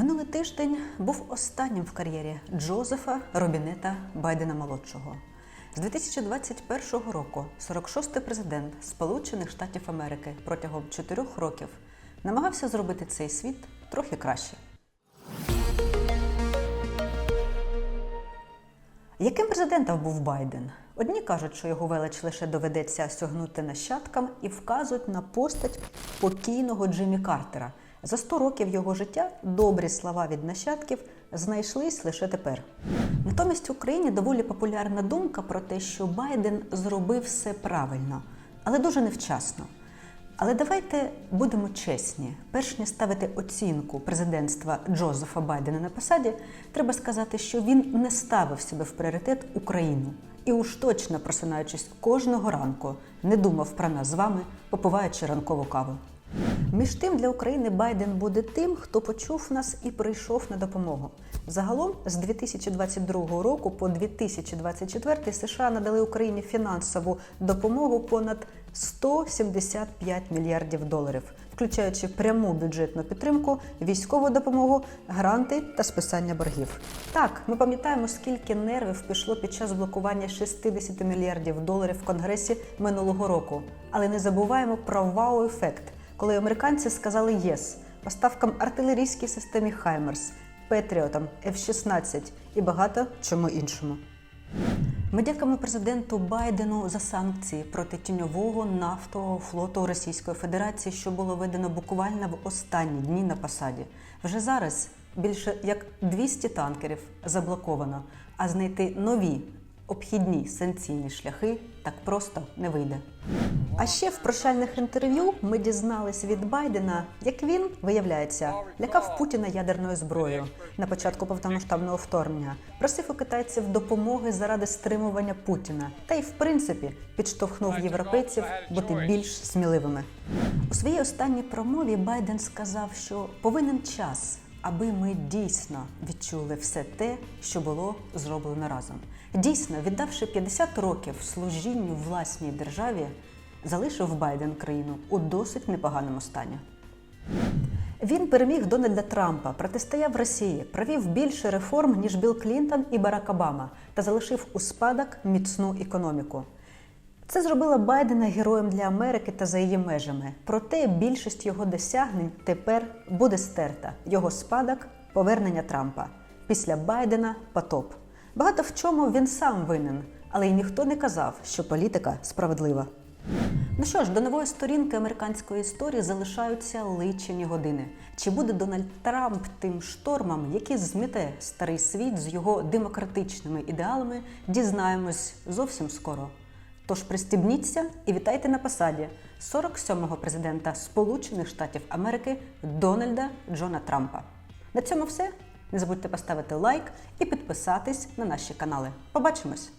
Минулий тиждень був останнім в кар'єрі Джозефа Робінета Байдена молодшого. З 2021 року 46-й президент Сполучених Штатів Америки протягом чотирьох років намагався зробити цей світ трохи краще. Яким президентом був Байден? Одні кажуть, що його велич лише доведеться сягнути нащадкам і вказують на постать покійного Джиммі Картера. За 100 років його життя добрі слова від нащадків знайшлись лише тепер. Натомість в Україні доволі популярна думка про те, що Байден зробив все правильно, але дуже невчасно. Але давайте будемо чесні. Перш ніж ставити оцінку президентства Джозефа Байдена на посаді, треба сказати, що він не ставив себе в пріоритет Україну і уж точно просинаючись кожного ранку, не думав про нас з вами, попиваючи ранкову каву. Між тим для України Байден буде тим, хто почув нас і прийшов на допомогу. Загалом з 2022 року по 2024 США надали Україні фінансову допомогу понад 175 мільярдів доларів, включаючи пряму бюджетну підтримку, військову допомогу, гранти та списання боргів. Так, ми пам'ятаємо, скільки нервів пішло під час блокування 60 мільярдів доларів в Конгресі минулого року, але не забуваємо про вау-ефект коли американці сказали єс поставкам артилерійській системі Хаймерс, Петріотам, F-16 і багато чому іншому. Ми дякуємо президенту Байдену за санкції проти тіньового нафтового флоту Російської Федерації, що було введено буквально в останні дні на посаді. Вже зараз більше як 200 танкерів заблоковано, а знайти нові обхідні санкційні шляхи так просто не вийде. А ще в прощальних інтерв'ю ми дізнались від Байдена, як він, виявляється, лякав Путіна ядерною зброєю на початку повномасштабного вторгнення, просив у китайців допомоги заради стримування Путіна, та й в принципі підштовхнув європейців бути більш сміливими. У своїй останній промові Байден сказав, що повинен час, аби ми дійсно відчули все те, що було зроблено разом. Дійсно, віддавши 50 років служінню власній державі, залишив Байден країну у досить непоганому стані. Він переміг Дональда Трампа, протистояв Росії, провів більше реформ, ніж Білл Клінтон і Барак Обама, та залишив у спадок міцну економіку. Це зробило Байдена героєм для Америки та за її межами. Проте більшість його досягнень тепер буде стерта. Його спадок повернення Трампа. Після Байдена потоп. Багато в чому він сам винен, але й ніхто не казав, що політика справедлива. Ну що ж, до нової сторінки американської історії залишаються личені години. Чи буде Дональд Трамп тим штормом, який змете старий світ з його демократичними ідеалами, дізнаємось зовсім скоро. Тож пристібніться і вітайте на посаді 47-го президента Сполучених Штатів Америки Дональда Джона Трампа. На цьому все. Не забудьте поставити лайк і підписатись на наші канали. Побачимось!